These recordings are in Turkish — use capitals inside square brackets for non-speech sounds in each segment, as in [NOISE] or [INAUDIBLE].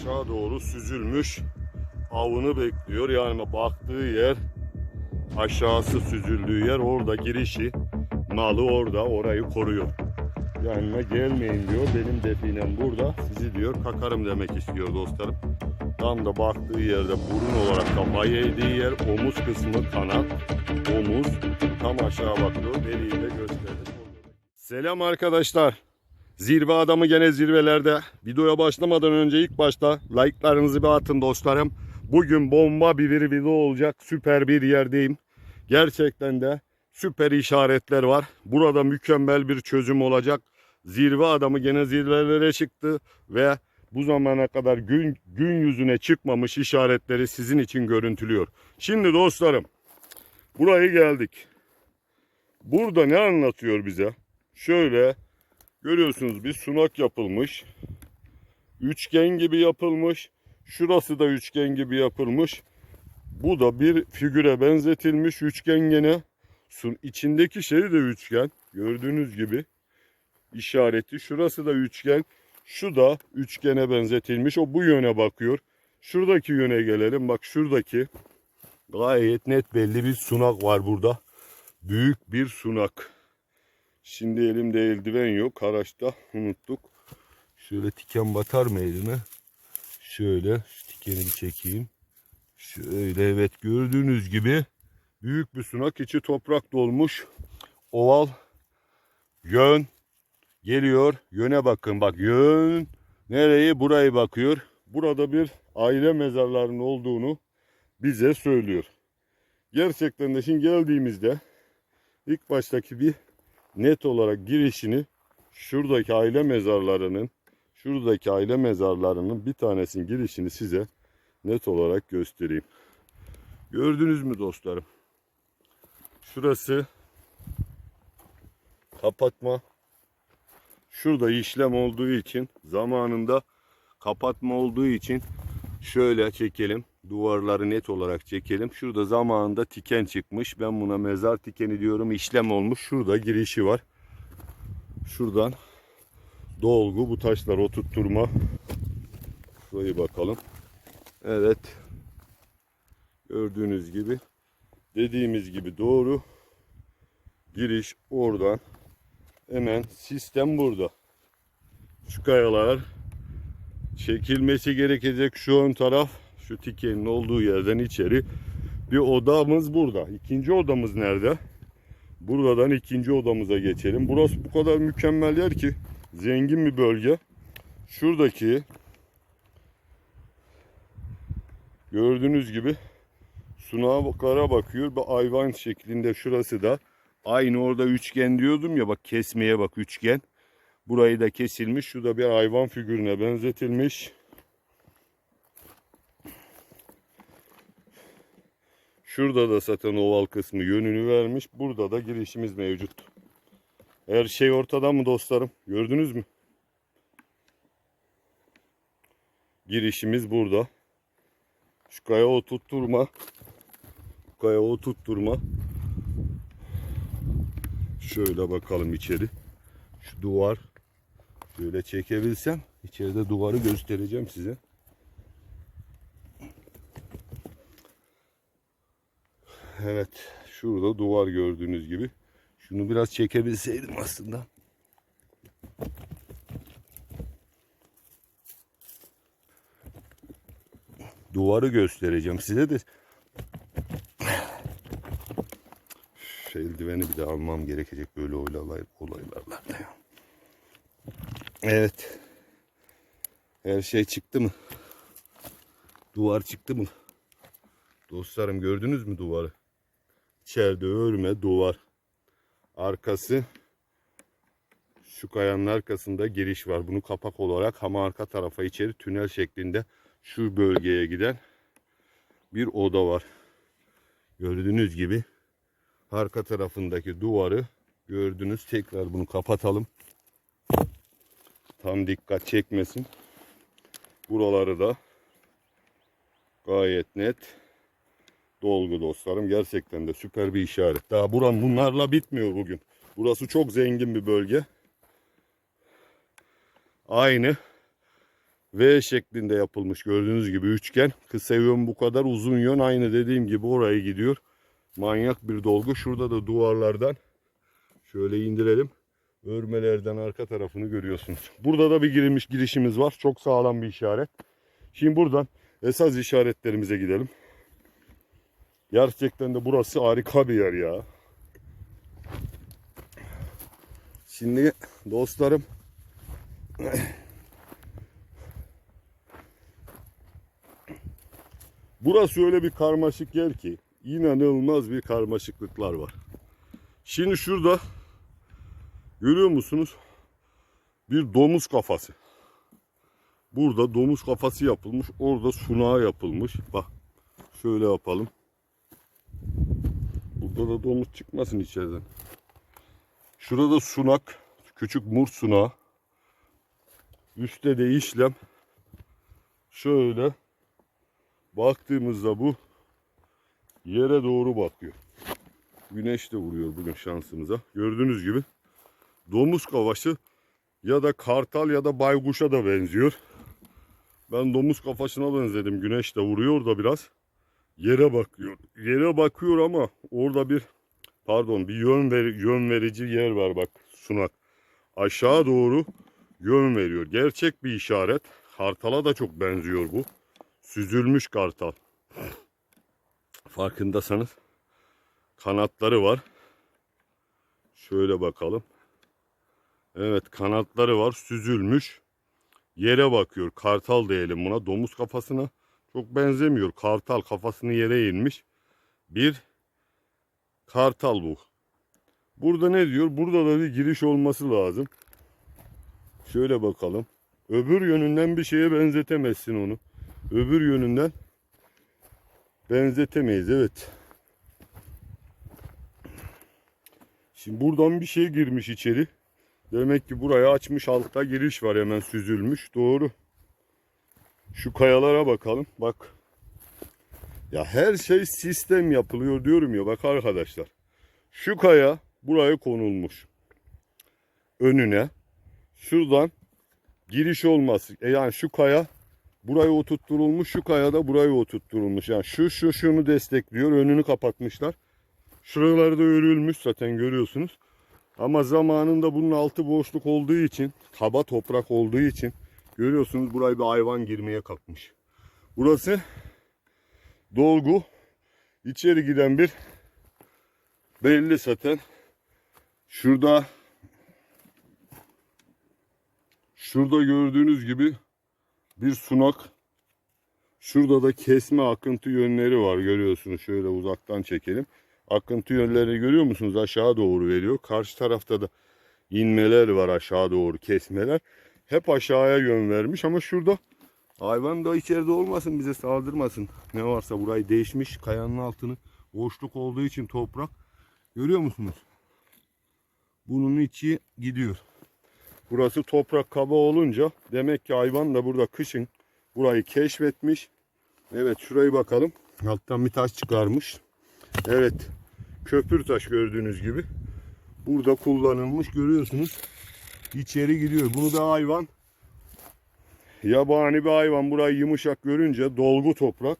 aşağı doğru süzülmüş avını bekliyor. Yani baktığı yer aşağısı süzüldüğü yer orada girişi malı orada orayı koruyor. Yanına gelmeyin diyor. Benim definem burada. Sizi diyor kakarım demek istiyor dostlarım. Tam da baktığı yerde burun olarak kafayı eğdiği yer omuz kısmı kanat. Omuz tam aşağı bakıyor. Deriyi de gösterdi. Selam arkadaşlar. Zirve adamı gene zirvelerde. Videoya başlamadan önce ilk başta like'larınızı bir atın dostlarım. Bugün bomba bir video olacak. Süper bir yerdeyim. Gerçekten de süper işaretler var. Burada mükemmel bir çözüm olacak. Zirve adamı gene zirvelere çıktı ve bu zamana kadar gün, gün yüzüne çıkmamış işaretleri sizin için görüntülüyor. Şimdi dostlarım buraya geldik. Burada ne anlatıyor bize? Şöyle görüyorsunuz bir sunak yapılmış. Üçgen gibi yapılmış. Şurası da üçgen gibi yapılmış. Bu da bir figüre benzetilmiş üçgen gene. Sun içindeki şey de üçgen. Gördüğünüz gibi işareti. Şurası da üçgen. Şu da üçgene benzetilmiş. O bu yöne bakıyor. Şuradaki yöne gelelim. Bak şuradaki gayet net belli bir sunak var burada. Büyük bir sunak. Şimdi elimde eldiven yok. Haraçta unuttuk. Şöyle tiken batar mı elime? Şöyle şu tikeni bir çekeyim. Şöyle evet gördüğünüz gibi büyük bir sunak içi toprak dolmuş. Oval yön geliyor. Yöne bakın bak yön nereye burayı bakıyor. Burada bir aile mezarlarının olduğunu bize söylüyor. Gerçekten de şimdi geldiğimizde ilk baştaki bir net olarak girişini şuradaki aile mezarlarının şuradaki aile mezarlarının bir tanesinin girişini size net olarak göstereyim. Gördünüz mü dostlarım? Şurası kapatma. Şurada işlem olduğu için zamanında kapatma olduğu için şöyle çekelim. Duvarları net olarak çekelim. Şurada zamanında tiken çıkmış. Ben buna mezar tikeni diyorum. İşlem olmuş. Şurada girişi var. Şuradan dolgu bu taşlar oturtturma. Şurayı bakalım. Evet. Gördüğünüz gibi dediğimiz gibi doğru giriş oradan hemen sistem burada. Şu kayalar çekilmesi gerekecek şu ön taraf şu tikenin olduğu yerden içeri bir odamız burada. İkinci odamız nerede? Buradan ikinci odamıza geçelim. Burası bu kadar mükemmel yer ki zengin bir bölge. Şuradaki gördüğünüz gibi sunaklara bakıyor. Bir hayvan şeklinde şurası da aynı orada üçgen diyordum ya bak kesmeye bak üçgen. Burayı da kesilmiş. Şu da bir hayvan figürüne benzetilmiş. Şurada da zaten oval kısmı yönünü vermiş. Burada da girişimiz mevcut. Her şey ortada mı dostlarım? Gördünüz mü? Girişimiz burada. Şu kaya oturtturma. Kaya oturtturma. Şöyle bakalım içeri. Şu duvar. Şöyle çekebilsem. içeride duvarı göstereceğim size. Evet. Şurada duvar gördüğünüz gibi. Şunu biraz çekebilseydim aslında. Duvarı göstereceğim size de. Şu eldiveni bir de almam gerekecek böyle olaylar, olaylarla. Evet. Her şey çıktı mı? Duvar çıktı mı? Dostlarım gördünüz mü duvarı? İçeride örme duvar. Arkası şu kayanın arkasında giriş var. Bunu kapak olarak ama arka tarafa içeri tünel şeklinde şu bölgeye giden bir oda var. Gördüğünüz gibi arka tarafındaki duvarı gördünüz. Tekrar bunu kapatalım. Tam dikkat çekmesin. Buraları da gayet net dolgu dostlarım. Gerçekten de süper bir işaret. Daha buram bunlarla bitmiyor bugün. Burası çok zengin bir bölge. Aynı V şeklinde yapılmış gördüğünüz gibi üçgen. Kısa yön bu kadar uzun yön aynı dediğim gibi oraya gidiyor. Manyak bir dolgu. Şurada da duvarlardan şöyle indirelim. Örmelerden arka tarafını görüyorsunuz. Burada da bir girilmiş girişimiz var. Çok sağlam bir işaret. Şimdi buradan esas işaretlerimize gidelim. Gerçekten de burası harika bir yer ya. Şimdi dostlarım Burası öyle bir karmaşık yer ki inanılmaz bir karmaşıklıklar var. Şimdi şurada görüyor musunuz? Bir domuz kafası. Burada domuz kafası yapılmış. Orada sunağı yapılmış. Bak şöyle yapalım. Burada da domuz çıkmasın içeriden. Şurada sunak. Küçük mur sunağı. Üstte de işlem. Şöyle baktığımızda bu yere doğru bakıyor. Güneş de vuruyor bugün şansımıza. Gördüğünüz gibi domuz kafası ya da kartal ya da baykuşa da benziyor. Ben domuz kafasına benzedim. Güneş de vuruyor da biraz. Yere bakıyor. Yere bakıyor ama orada bir pardon bir yön, ver, yön verici yer var bak sunak. Aşağı doğru yön veriyor. Gerçek bir işaret. Kartala da çok benziyor bu. Süzülmüş kartal. Farkındasanız kanatları var. Şöyle bakalım. Evet kanatları var süzülmüş. Yere bakıyor. Kartal diyelim buna. Domuz kafasına çok benzemiyor. Kartal kafasını yere inmiş. Bir kartal bu. Burada ne diyor? Burada da bir giriş olması lazım. Şöyle bakalım. Öbür yönünden bir şeye benzetemezsin onu. Öbür yönünden benzetemeyiz. Evet. Şimdi buradan bir şey girmiş içeri. Demek ki buraya açmış altta giriş var hemen süzülmüş. Doğru. Şu kayalara bakalım. Bak. Ya her şey sistem yapılıyor diyorum ya. Bak arkadaşlar. Şu kaya buraya konulmuş. Önüne. Şuradan giriş olması. E yani şu kaya buraya oturtturulmuş. Şu kaya da buraya oturtturulmuş. Yani şu şu şunu destekliyor. Önünü kapatmışlar. Şuralarda örülmüş zaten görüyorsunuz. Ama zamanında bunun altı boşluk olduğu için, kaba toprak olduğu için görüyorsunuz buraya bir hayvan girmeye kalkmış. Burası dolgu. içeri giden bir belli zaten. Şurada şurada gördüğünüz gibi bir sunak. Şurada da kesme akıntı yönleri var görüyorsunuz. Şöyle uzaktan çekelim. Akıntı yönlerini görüyor musunuz? Aşağı doğru veriyor. Karşı tarafta da inmeler var aşağı doğru kesmeler. Hep aşağıya yön vermiş ama şurada hayvan da içeride olmasın bize saldırmasın. Ne varsa burayı değişmiş kayanın altını boşluk olduğu için toprak. Görüyor musunuz? Bunun içi gidiyor. Burası toprak kaba olunca demek ki hayvan da burada kışın burayı keşfetmiş. Evet şurayı bakalım. Alttan bir taş çıkarmış. Evet. Köpür taş gördüğünüz gibi. Burada kullanılmış görüyorsunuz. İçeri gidiyor. Bunu da hayvan yabani bir hayvan burayı yumuşak görünce dolgu toprak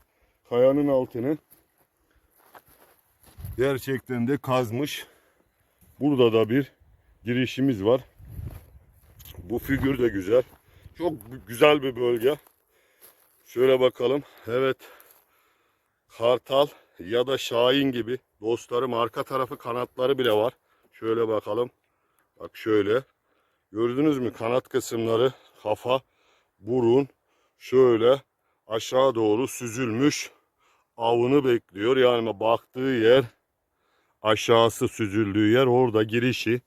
kayanın altını gerçekten de kazmış. Burada da bir girişimiz var. Bu figür de güzel. Çok güzel bir bölge. Şöyle bakalım. Evet. Kartal ya da Şahin gibi dostlarım arka tarafı kanatları bile var. Şöyle bakalım. Bak şöyle. Gördünüz mü kanat kısımları, kafa, burun şöyle aşağı doğru süzülmüş. Avını bekliyor. Yani baktığı yer aşağısı süzüldüğü yer orada girişi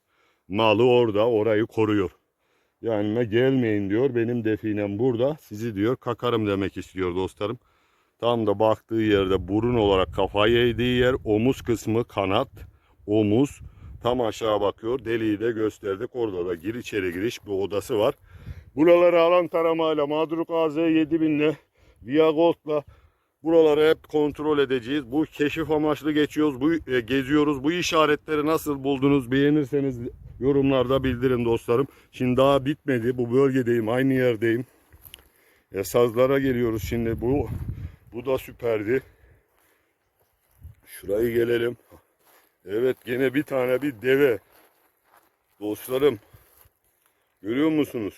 malı orada orayı koruyor. Yani gelmeyin diyor. Benim definem burada. Sizi diyor kakarım demek istiyor dostlarım. Tam da baktığı yerde burun olarak kafayı eğdiği yer omuz kısmı kanat omuz tam aşağı bakıyor. Deliği de gösterdik. Orada da gir içeri giriş bir odası var. Buraları alan taramayla Madruk AZ 7000 ile Viagold'la buraları hep kontrol edeceğiz. Bu keşif amaçlı geçiyoruz. Bu e, geziyoruz. Bu işaretleri nasıl buldunuz? Beğenirseniz yorumlarda bildirin dostlarım. Şimdi daha bitmedi. Bu bölgedeyim. Aynı yerdeyim. Esazlara geliyoruz şimdi. Bu bu da süperdi. Şurayı gelelim. Evet gene bir tane bir deve. Dostlarım görüyor musunuz?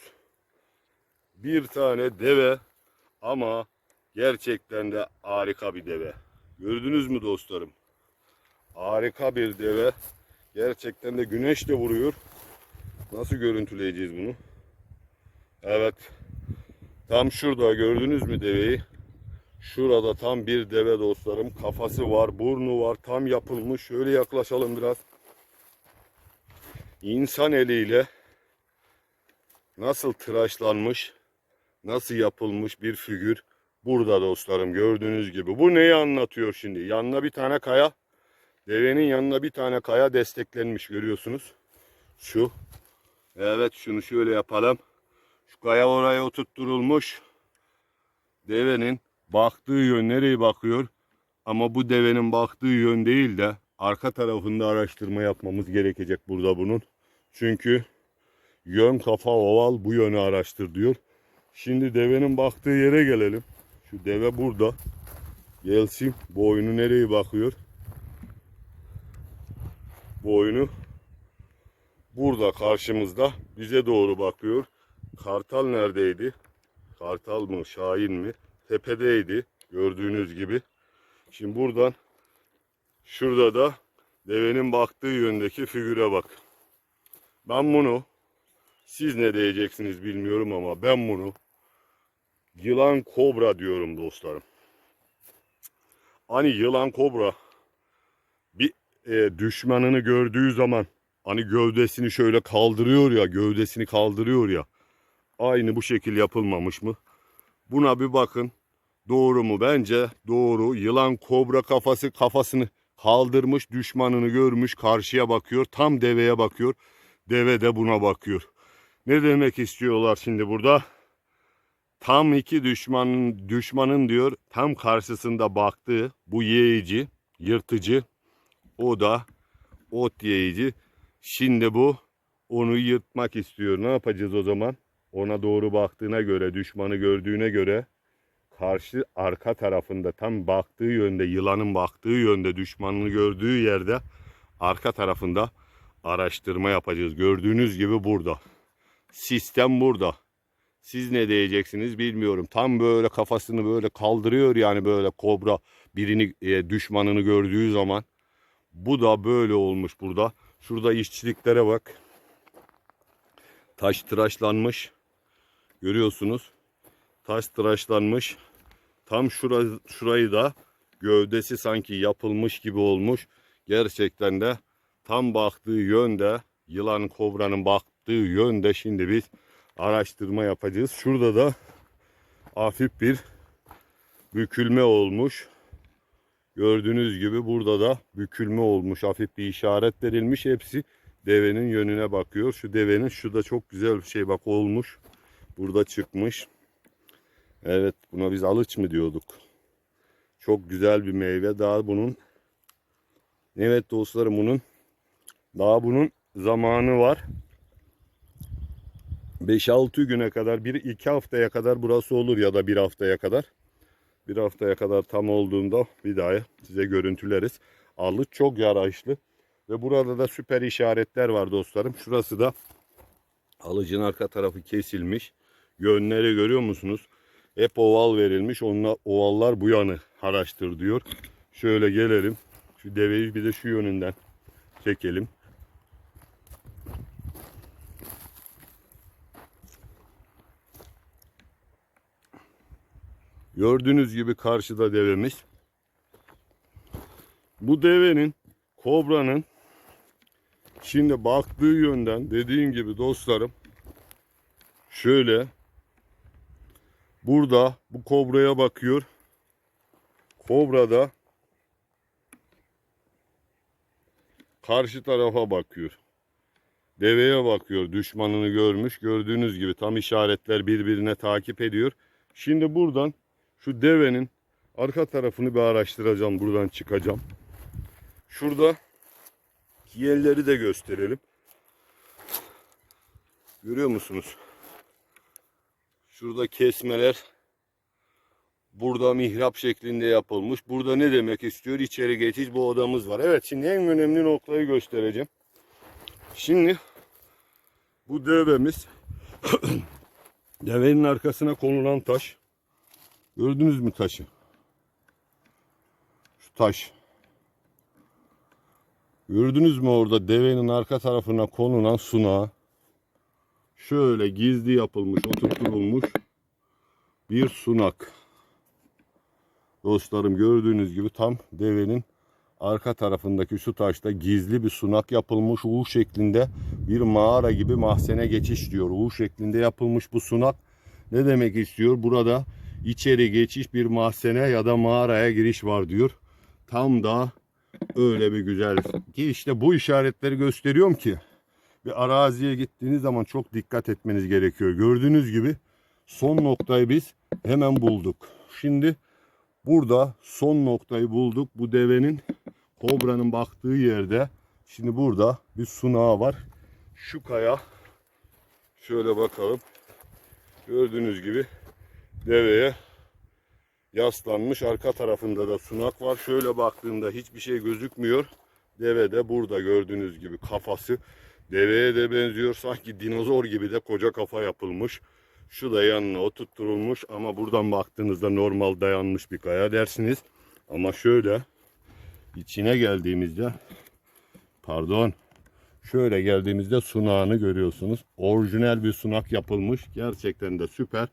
Bir tane deve ama gerçekten de harika bir deve. Gördünüz mü dostlarım? Harika bir deve. Gerçekten de güneş de vuruyor. Nasıl görüntüleyeceğiz bunu? Evet. Tam şurada gördünüz mü deveyi? Şurada tam bir deve dostlarım. Kafası var, burnu var, tam yapılmış. Şöyle yaklaşalım biraz. İnsan eliyle nasıl tıraşlanmış, nasıl yapılmış bir figür burada dostlarım gördüğünüz gibi. Bu neyi anlatıyor şimdi? Yanına bir tane kaya, devenin yanına bir tane kaya desteklenmiş görüyorsunuz. Şu. Evet şunu şöyle yapalım. Şu kaya oraya oturtturulmuş. Devenin baktığı yön nereye bakıyor? Ama bu devenin baktığı yön değil de arka tarafında araştırma yapmamız gerekecek burada bunun. Çünkü yön kafa oval bu yönü araştır diyor. Şimdi devenin baktığı yere gelelim. Şu deve burada. Gelsin. Boynu nereye bakıyor? Boynu burada karşımızda bize doğru bakıyor. Kartal neredeydi? Kartal mı, Şahin mi? Tepedeydi gördüğünüz gibi. Şimdi buradan şurada da devenin baktığı yöndeki figüre bak. Ben bunu siz ne diyeceksiniz bilmiyorum ama ben bunu yılan kobra diyorum dostlarım. Hani yılan kobra bir e, düşmanını gördüğü zaman hani gövdesini şöyle kaldırıyor ya gövdesini kaldırıyor ya aynı bu şekil yapılmamış mı? Buna bir bakın. Doğru mu? Bence doğru. Yılan kobra kafası kafasını kaldırmış, düşmanını görmüş, karşıya bakıyor, tam deveye bakıyor. Deve de buna bakıyor. Ne demek istiyorlar şimdi burada? Tam iki düşmanın düşmanın diyor tam karşısında baktığı bu yiyici, yırtıcı o da ot yiyici. Şimdi bu onu yırtmak istiyor. Ne yapacağız o zaman? Ona doğru baktığına göre, düşmanı gördüğüne göre karşı arka tarafında tam baktığı yönde, yılanın baktığı yönde, düşmanını gördüğü yerde arka tarafında araştırma yapacağız. Gördüğünüz gibi burada. Sistem burada. Siz ne diyeceksiniz bilmiyorum. Tam böyle kafasını böyle kaldırıyor yani böyle kobra birini e, düşmanını gördüğü zaman. Bu da böyle olmuş burada. Şurada işçiliklere bak. Taş tıraşlanmış. Görüyorsunuz. Taş tıraşlanmış. Tam şura, şurayı da gövdesi sanki yapılmış gibi olmuş. Gerçekten de tam baktığı yönde yılan kobranın baktığı yönde şimdi biz araştırma yapacağız. Şurada da hafif bir bükülme olmuş. Gördüğünüz gibi burada da bükülme olmuş. Hafif bir işaret verilmiş. Hepsi devenin yönüne bakıyor. Şu devenin şu da çok güzel bir şey bak olmuş. Burada çıkmış. Evet buna biz alıç mı diyorduk. Çok güzel bir meyve. Daha bunun Evet dostlarım bunun daha bunun zamanı var. 5-6 güne kadar, 1-2 haftaya kadar burası olur ya da bir haftaya kadar. Bir haftaya kadar tam olduğunda bir daha size görüntüleriz. Alıç çok yaraşlı. Ve burada da süper işaretler var dostlarım. Şurası da alıcın arka tarafı kesilmiş. Yönleri görüyor musunuz? Hep oval verilmiş. Onunla ovallar bu yanı araştır diyor. Şöyle gelelim. Şu deveyi bir de şu yönünden çekelim. Gördüğünüz gibi karşıda devemiz. Bu devenin, kobranın şimdi baktığı yönden dediğim gibi dostlarım şöyle burada bu kobraya bakıyor. Kobra da karşı tarafa bakıyor. Deveye bakıyor. Düşmanını görmüş. Gördüğünüz gibi tam işaretler birbirine takip ediyor. Şimdi buradan şu devenin arka tarafını bir araştıracağım. Buradan çıkacağım. Şurada yerleri de gösterelim. Görüyor musunuz? Şurada kesmeler Burada mihrap şeklinde yapılmış. Burada ne demek istiyor? İçeri geçiş bu odamız var. Evet şimdi en önemli noktayı göstereceğim. Şimdi bu devemiz [CLEARS THROAT] devenin arkasına konulan taş. Gördünüz mü taşı? Şu taş. Gördünüz mü orada devenin arka tarafına konulan sunağı? Şöyle gizli yapılmış, oturtulmuş bir sunak. Dostlarım gördüğünüz gibi tam devenin arka tarafındaki şu taşta gizli bir sunak yapılmış U şeklinde bir mağara gibi mahzene geçiş diyor. U şeklinde yapılmış bu sunak ne demek istiyor? Burada içeri geçiş bir mahzene ya da mağaraya giriş var diyor. Tam da öyle bir güzel ki işte bu işaretleri gösteriyorum ki bir araziye gittiğiniz zaman çok dikkat etmeniz gerekiyor. Gördüğünüz gibi son noktayı biz hemen bulduk. Şimdi burada son noktayı bulduk. Bu devenin kobranın baktığı yerde şimdi burada bir sunağı var. Şu kaya şöyle bakalım. Gördüğünüz gibi deveye yaslanmış. Arka tarafında da sunak var. Şöyle baktığımda hiçbir şey gözükmüyor. Deve de burada gördüğünüz gibi kafası deveye de benziyor. Sanki dinozor gibi de koca kafa yapılmış. Şu da yanına oturtturulmuş ama buradan baktığınızda normal dayanmış bir kaya dersiniz. Ama şöyle içine geldiğimizde pardon şöyle geldiğimizde sunağını görüyorsunuz. Orijinal bir sunak yapılmış. Gerçekten de süper.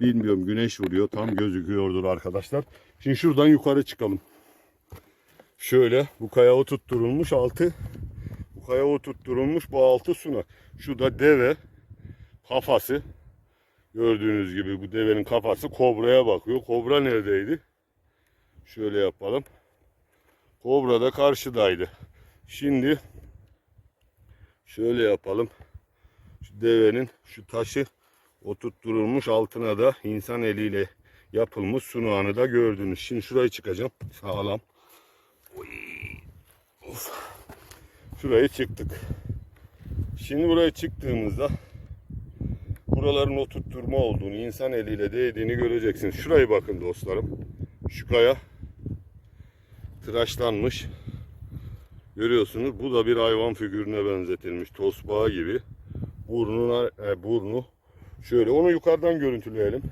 Bilmiyorum güneş vuruyor tam gözüküyordur arkadaşlar. Şimdi şuradan yukarı çıkalım. Şöyle bu kaya oturtturulmuş altı kaya oturtturulmuş bu altı sunak. Şu da deve kafası. Gördüğünüz gibi bu devenin kafası kobraya bakıyor. Kobra neredeydi? Şöyle yapalım. Kobra da karşıdaydı. Şimdi şöyle yapalım. Şu devenin şu taşı oturtturulmuş altına da insan eliyle yapılmış sunağını da gördünüz. Şimdi şurayı çıkacağım. Sağlam. Oy. Of. Şurayı çıktık. Şimdi buraya çıktığımızda buraların oturtturma olduğunu, insan eliyle değdiğini göreceksiniz. Şurayı bakın dostlarım. Şu kaya tıraşlanmış. Görüyorsunuz bu da bir hayvan figürüne benzetilmiş. Tosbağa gibi. Burnuna, e, burnu şöyle. Onu yukarıdan görüntüleyelim.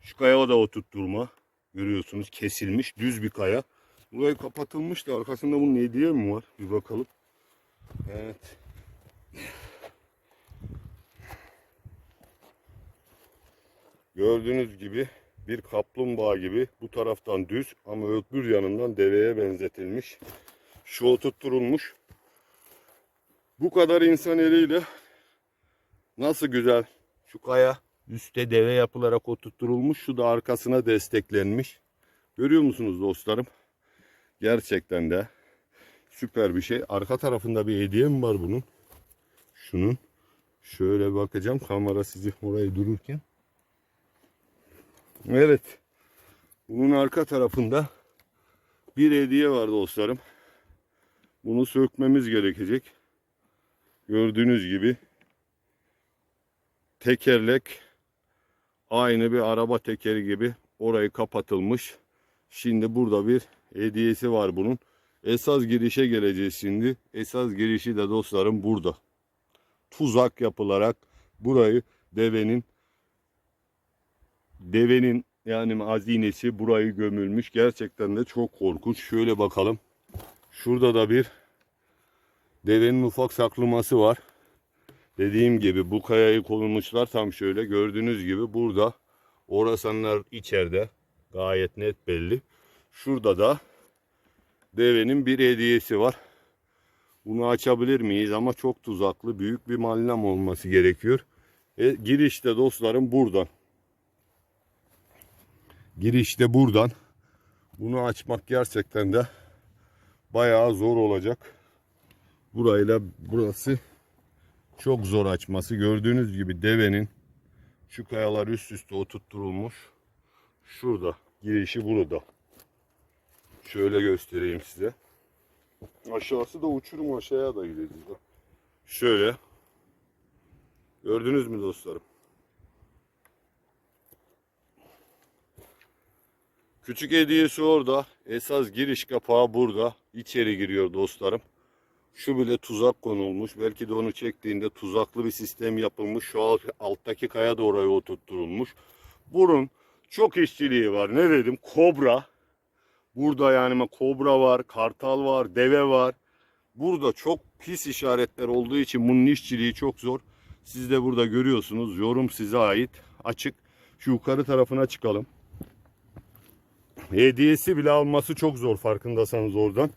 Şu kaya da oturtturma. Görüyorsunuz kesilmiş düz bir kaya. Burayı kapatılmış da arkasında bunun hediye mi var? Bir bakalım. Evet. Gördüğünüz gibi bir kaplumbağa gibi bu taraftan düz ama öbür yanından deveye benzetilmiş. Şu oturtturulmuş. Bu kadar insan eliyle nasıl güzel şu kaya üstte deve yapılarak oturtturulmuş. Şu da arkasına desteklenmiş. Görüyor musunuz dostlarım? Gerçekten de süper bir şey. Arka tarafında bir hediye mi var bunun? Şunun. Şöyle bakacağım kamera sizi orayı dururken. Evet. Bunun arka tarafında bir hediye var dostlarım. Bunu sökmemiz gerekecek. Gördüğünüz gibi tekerlek aynı bir araba tekeri gibi orayı kapatılmış. Şimdi burada bir hediyesi var bunun. Esas girişe geleceğiz şimdi. Esas girişi de dostlarım burada. Tuzak yapılarak burayı devenin devenin yani hazinesi burayı gömülmüş. Gerçekten de çok korkunç. Şöyle bakalım. Şurada da bir devenin ufak saklaması var. Dediğim gibi bu kayayı konulmuşlar tam şöyle gördüğünüz gibi burada orasanlar içeride gayet net belli. Şurada da devenin bir hediyesi var. Bunu açabilir miyiz ama çok tuzaklı büyük bir malinam olması gerekiyor. E, girişte dostlarım buradan. Girişte buradan. Bunu açmak gerçekten de bayağı zor olacak. Burayla burası çok zor açması. Gördüğünüz gibi devenin şu kayalar üst üste oturtturulmuş. Şurada. Girişi burada. Şöyle göstereyim size. Aşağısı da uçurum aşağıya da gideceğiz. Şöyle. Gördünüz mü dostlarım? Küçük hediyesi orada. Esas giriş kapağı burada. İçeri giriyor dostlarım. Şu bile tuzak konulmuş. Belki de onu çektiğinde tuzaklı bir sistem yapılmış. Şu alttaki kaya da oraya oturtturulmuş. Burun çok işçiliği var. Ne dedim? Kobra. Burada yani kobra var, kartal var, deve var. Burada çok pis işaretler olduğu için bunun işçiliği çok zor. Siz de burada görüyorsunuz. Yorum size ait. Açık. Şu yukarı tarafına çıkalım. Hediyesi bile alması çok zor farkındasanız oradan.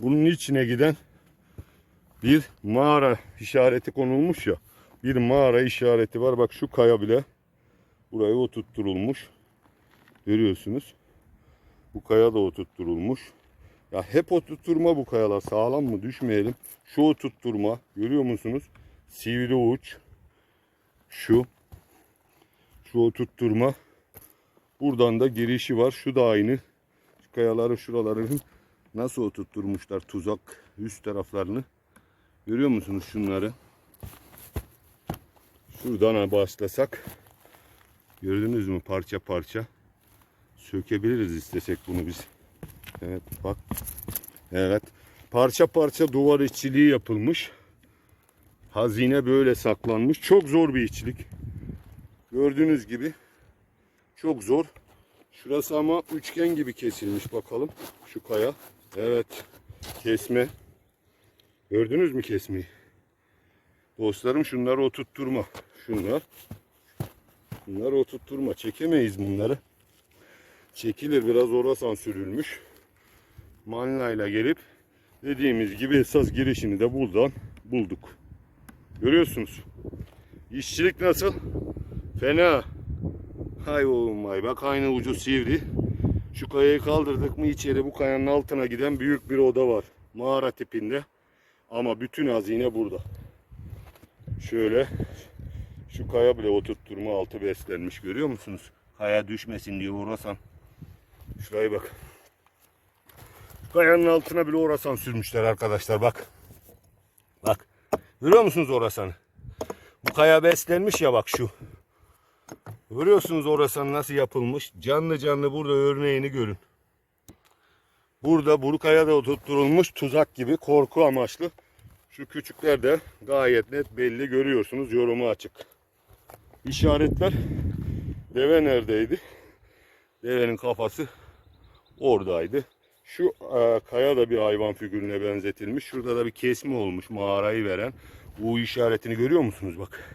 Bunun içine giden bir mağara işareti konulmuş ya. Bir mağara işareti var. Bak şu kaya bile buraya oturtturulmuş. Görüyorsunuz. Bu kaya da oturtturulmuş. Ya hep oturtturma bu kayalar. Sağlam mı düşmeyelim. Şu oturtturma. Görüyor musunuz? Sivri uç. Şu. Şu oturtturma. Buradan da girişi var. Şu da aynı. Şu kayaların şuralarını nasıl oturtturmuşlar tuzak üst taraflarını. Görüyor musunuz şunları? Şuradan başlasak. Gördünüz mü parça parça. Sökebiliriz istesek bunu biz. Evet bak. Evet. Parça parça duvar işçiliği yapılmış. Hazine böyle saklanmış. Çok zor bir işçilik. Gördüğünüz gibi çok zor. Şurası ama üçgen gibi kesilmiş bakalım. Şu kaya. Evet. Kesme. Gördünüz mü kesmeyi? Dostlarım şunları oturtturma. Şunlar. Bunları oturtturma. Çekemeyiz bunları. Çekilir biraz orasan sürülmüş. Manlayla gelip dediğimiz gibi esas girişini de buradan bulduk. Görüyorsunuz. İşçilik nasıl? Fena. Hay oğlum vay bak aynı ucu sivri. Şu kayayı kaldırdık mı içeri bu kayanın altına giden büyük bir oda var. Mağara tipinde. Ama bütün hazine burada. Şöyle şu kaya bile oturtturma altı beslenmiş görüyor musunuz? Kaya düşmesin diye uğrasan. Şuraya bak. Kayanın altına bile orasan sürmüşler arkadaşlar bak. Bak. Görüyor musunuz orasanı? Bu kaya beslenmiş ya bak şu. Görüyorsunuz orasan nasıl yapılmış. Canlı canlı burada örneğini görün. Burada burkaya da oturtturulmuş tuzak gibi korku amaçlı. Şu küçükler de gayet net belli görüyorsunuz. Yorumu açık. İşaretler deve neredeydi? Devenin kafası oradaydı. Şu e, kaya da bir hayvan figürüne benzetilmiş. Şurada da bir kesme olmuş mağarayı veren. U işaretini görüyor musunuz bak.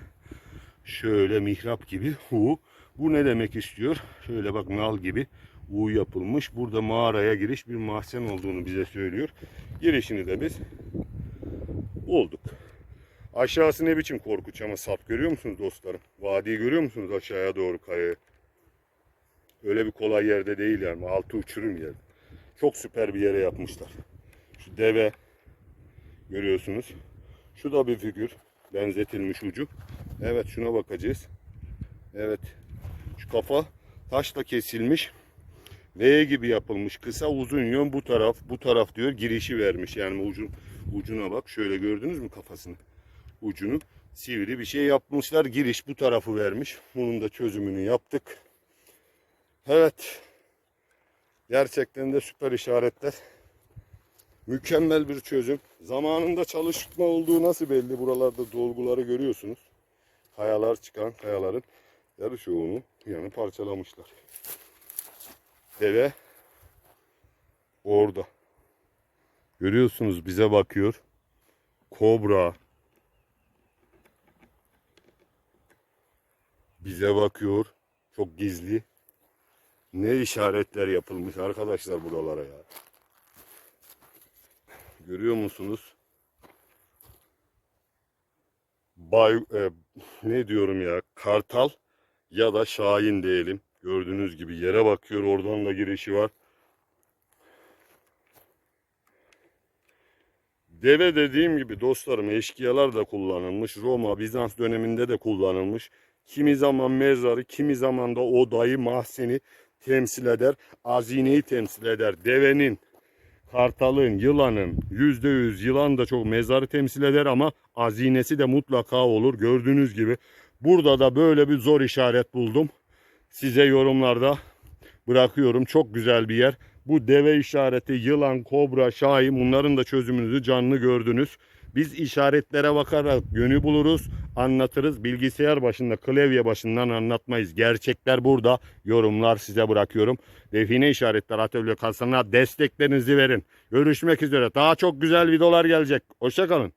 Şöyle mihrap gibi U. Bu ne demek istiyor? Şöyle bak nal gibi U yapılmış. Burada mağaraya giriş bir mahzen olduğunu bize söylüyor. Girişini de biz bulduk. Aşağısı ne biçim korkunç ama sap görüyor musunuz dostlarım? Vadiyi görüyor musunuz aşağıya doğru kayayı? Öyle bir kolay yerde değil yani. Altı uçurum yer. Çok süper bir yere yapmışlar. Şu deve görüyorsunuz. Şu da bir figür. Benzetilmiş ucu. Evet şuna bakacağız. Evet. Şu kafa taşla kesilmiş. V gibi yapılmış. Kısa uzun yön bu taraf. Bu taraf diyor girişi vermiş. Yani ucun, ucuna bak. Şöyle gördünüz mü kafasını? Ucunu sivri bir şey yapmışlar. Giriş bu tarafı vermiş. Bunun da çözümünü yaptık. Evet. Gerçekten de süper işaretler. Mükemmel bir çözüm. Zamanında çalışma olduğu nasıl belli? Buralarda dolguları görüyorsunuz. Kayalar çıkan kayaların yarı çoğunu yani parçalamışlar. Deve orada. Görüyorsunuz bize bakıyor. Kobra bize bakıyor. Çok gizli. Ne işaretler yapılmış arkadaşlar buralara ya. Görüyor musunuz? Bay e, ne diyorum ya? Kartal ya da Şahin diyelim. Gördüğünüz gibi yere bakıyor. Oradan da girişi var. Deve dediğim gibi dostlarım eşkıyalar da kullanılmış. Roma, Bizans döneminde de kullanılmış. Kimi zaman mezarı, kimi zaman da odayı, mahzeni temsil eder. Hazineyi temsil eder. Devenin, kartalın, yılanın, yüzde yüz yılan da çok mezarı temsil eder ama hazinesi de mutlaka olur. Gördüğünüz gibi burada da böyle bir zor işaret buldum. Size yorumlarda bırakıyorum. Çok güzel bir yer. Bu deve işareti, yılan, kobra, şahin bunların da çözümünüzü canlı gördünüz. Biz işaretlere bakarak yönü buluruz, anlatırız. Bilgisayar başında, klavye başından anlatmayız. Gerçekler burada. Yorumlar size bırakıyorum. Define işaretler atölye kasana desteklerinizi verin. Görüşmek üzere. Daha çok güzel videolar gelecek. Hoşçakalın.